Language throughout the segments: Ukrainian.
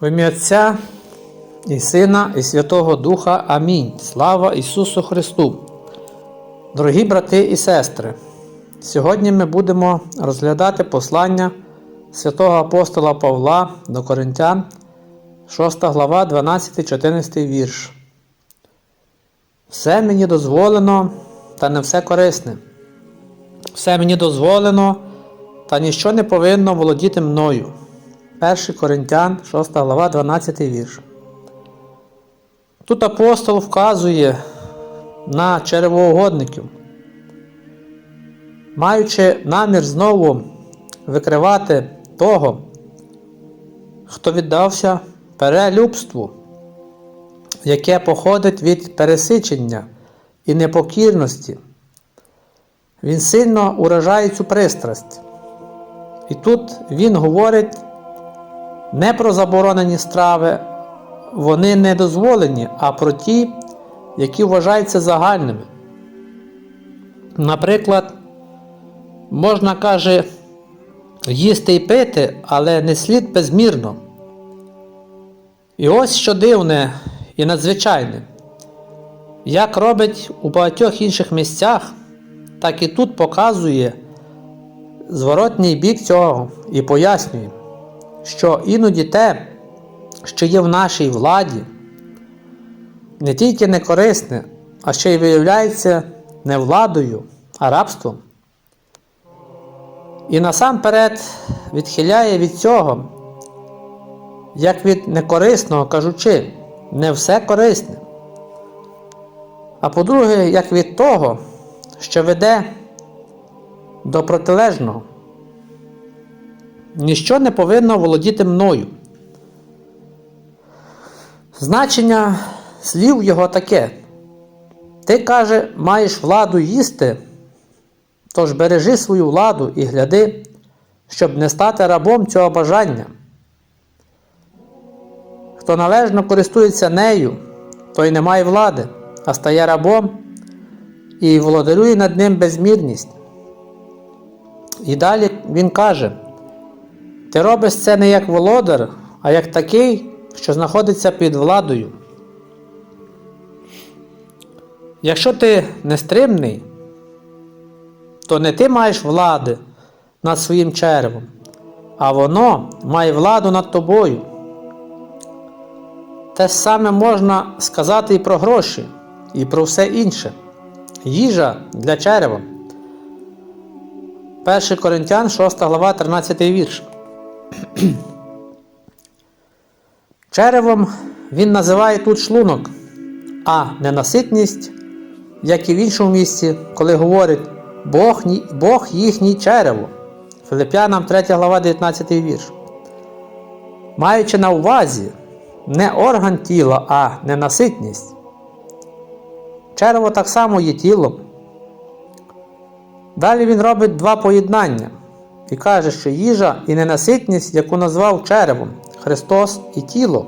В ім'я Отця і Сина, і Святого Духа. Амінь. Слава Ісусу Христу! Дорогі брати і сестри! Сьогодні ми будемо розглядати послання святого апостола Павла до Коринтян, 6 глава, 12-14 вірш. Все мені дозволено, та не все корисне. Все мені дозволено, та ніщо не повинно володіти мною. 1 Коринтян, 6 глава, 12 вірш. Тут апостол вказує на черевоугодників, маючи намір знову викривати того, хто віддався перелюбству, яке походить від пересичення і непокірності. Він сильно уражає цю пристрасть. І тут він говорить не про заборонені страви, вони не дозволені, а про ті, які вважаються загальними. Наприклад, можна каже, їсти і пити, але не слід безмірно. І ось що дивне і надзвичайне, як робить у багатьох інших місцях, так і тут показує зворотній бік цього і пояснює, що іноді те, що є в нашій владі, не тільки не корисне, а ще й виявляється не владою, а рабством. І насамперед відхиляє від цього, як від некорисного кажучи, не все корисне. А по-друге, як від того, що веде до протилежного. Ніщо не повинно володіти мною. Значення слів його таке. Ти, каже, маєш владу їсти, тож бережи свою владу і гляди, щоб не стати рабом цього бажання. Хто належно користується нею, той не має влади, а стає рабом і володарює над ним безмірність. І далі він каже: Ти робиш це не як володар, а як такий, що знаходиться під владою. Якщо ти нестримний, то не ти маєш влади над своїм червом, а воно має владу над тобою. Те саме можна сказати і про гроші, і про все інше. Їжа для черева. 1 Коринтян, 6 глава, 13 вірш. Черевом він називає тут шлунок, а ненаситність, як і в іншому місці, коли говорить Бог Бог їхній черево. Филип'янам 3 глава 19 вірш. Маючи на увазі не орган тіла, а ненаситність. Черево так само є тілом. Далі він робить два поєднання і каже, що їжа і ненаситність, яку назвав черевом Христос і тіло.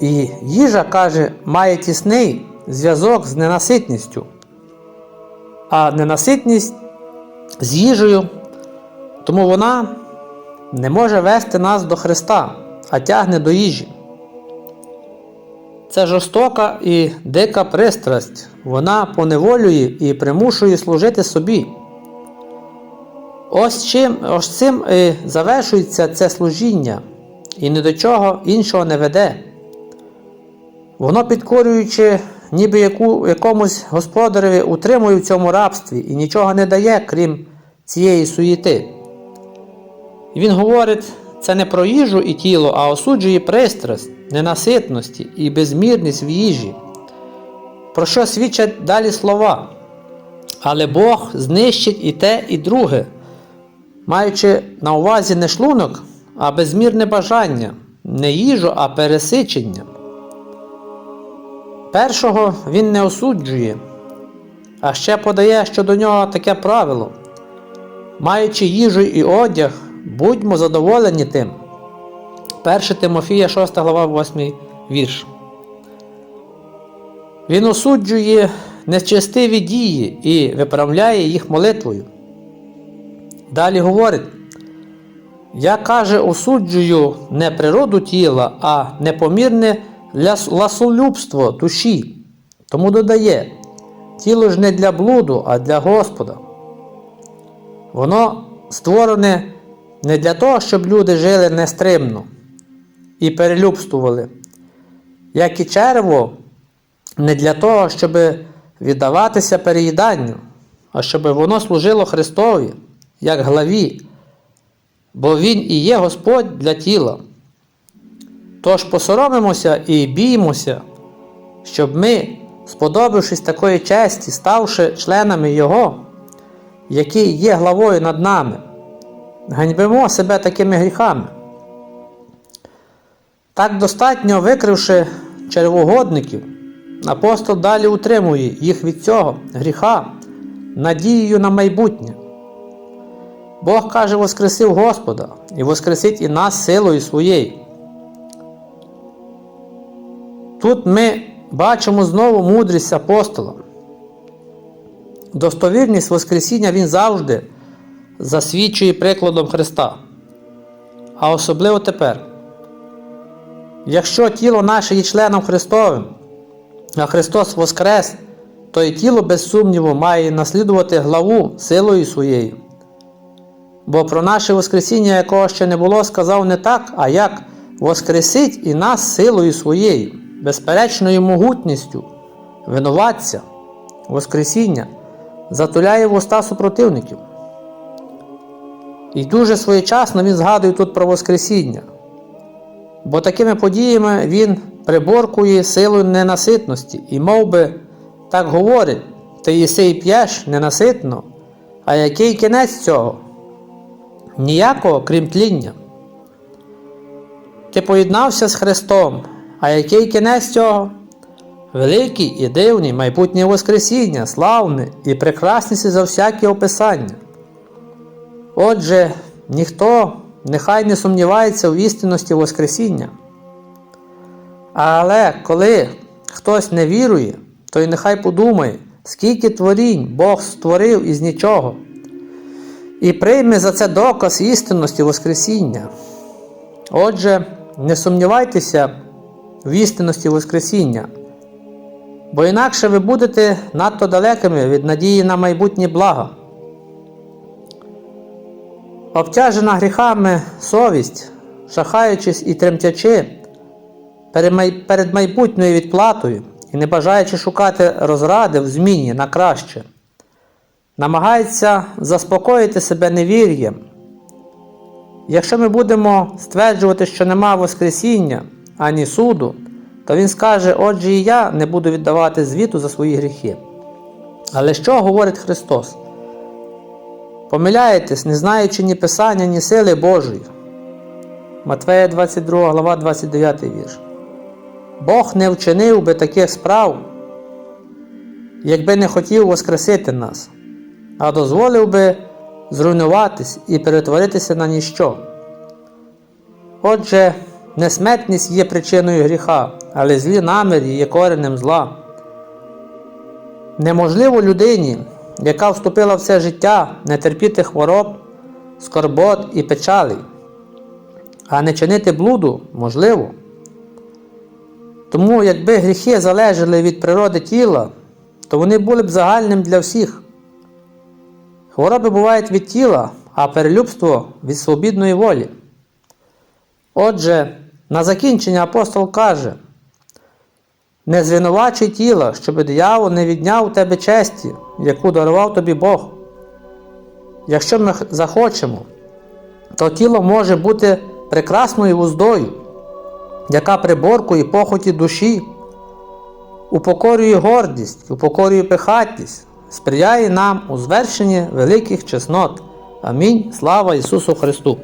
І їжа, каже, має тісний зв'язок з ненаситністю, а ненаситність з їжею, тому вона не може вести нас до Христа, а тягне до їжі. Це жорстока і дика пристрасть, вона поневолює і примушує служити собі. Ось чим, ось цим і завершується це служіння, і ні до чого іншого не веде. Воно, підкорюючи, ніби яку, якомусь господареві утримує в цьому рабстві і нічого не дає, крім цієї суєти. І він говорить, це не про їжу і тіло, а осуджує пристрасть, ненаситності і безмірність в їжі. Про що свідчать далі слова? Але Бог знищить і те, і друге, маючи на увазі не шлунок, а безмірне бажання, не їжу, а пересичення. Першого він не осуджує, а ще подає щодо нього таке правило. Маючи їжу і одяг, будьмо задоволені тим. 1 Тимофія 6 глава 8 вірш. Він осуджує нечестиві дії і виправляє їх молитвою. Далі говорить: Я каже, осуджую не природу тіла, а непомірне ласолюбство душі. Тому додає, тіло ж не для блуду, а для Господа. Воно створене не для того, щоб люди жили нестримно і перелюбствували, як і черво, не для того, щоб віддаватися переїданню, а щоб воно служило Христові, як главі, бо Він і є Господь для тіла. Тож посоромимося і біймося, щоб ми, сподобавшись такої честі, ставши членами Його, який є главою над нами, ганьбимо себе такими гріхами. Так достатньо викривши червогодників, апостол далі утримує їх від цього гріха надією на майбутнє. Бог каже, воскресив Господа і воскресить і нас силою своєю. Тут ми бачимо знову мудрість апостола. Достовірність Воскресіння він завжди засвідчує прикладом Христа. А особливо тепер. Якщо тіло наше є членом Христовим, а Христос Воскрес, то і тіло, без сумніву, має наслідувати главу силою своєю. Бо про наше Воскресіння, якого ще не було, сказав не так, а як Воскресить і нас силою своєю, безперечною могутністю, винуватця, Воскресіння, затуляє вуста супротивників. І дуже своєчасно він згадує тут про Воскресіння. Бо такими подіями він приборкує силу ненаситності і мов би, так говорить, ти їси і п'єш ненаситно, а який кінець цього? Ніякого, крім тління. Ти поєднався з Христом, а який кінець цього? Великий і дивний майбутнє Воскресіння, славне і прекрасніше за всяке описання. Отже, ніхто нехай не сумнівається в істинності Воскресіння. Але коли хтось не вірує, то й нехай подумає, скільки творінь Бог створив із нічого, і прийме за це доказ істинності Воскресіння. Отже, не сумнівайтеся в істинності Воскресіння, бо інакше ви будете надто далекими від надії на майбутнє благо. Обтяжена гріхами совість, шахаючись і тремтячи перед майбутньою відплатою і не бажаючи шукати розради в зміні на краще, намагається заспокоїти себе невір'ям. Якщо ми будемо стверджувати, що нема Воскресіння ані суду, то він скаже, отже, і я не буду віддавати звіту за свої гріхи. Але що говорить Христос? Помиляєтесь, не знаючи ні Писання, ні сили Божої. Матвея 22 глава 29 вірш. Бог не вчинив би таких справ, якби не хотів воскресити нас, а дозволив би зруйнуватись і перетворитися на ніщо. Отже, несмертність є причиною гріха, але злі наміри є коренем зла. Неможливо людині, яка вступила в це життя, не терпіти хвороб, скорбот і печалей, а не чинити блуду можливо. Тому, якби гріхи залежали від природи тіла, то вони були б загальним для всіх. Хвороби бувають від тіла, а перелюбство від свобідної волі. Отже, на закінчення апостол каже: не звинувачуй тіла, щоб диявол не відняв у тебе честі, яку дарував тобі Бог. Якщо ми захочемо, то тіло може бути прекрасною вуздою, яка приборкує похоті душі, упокорює гордість, упокорює пихатість, сприяє нам у звершенні великих чеснот. Амінь. Слава Ісусу Христу!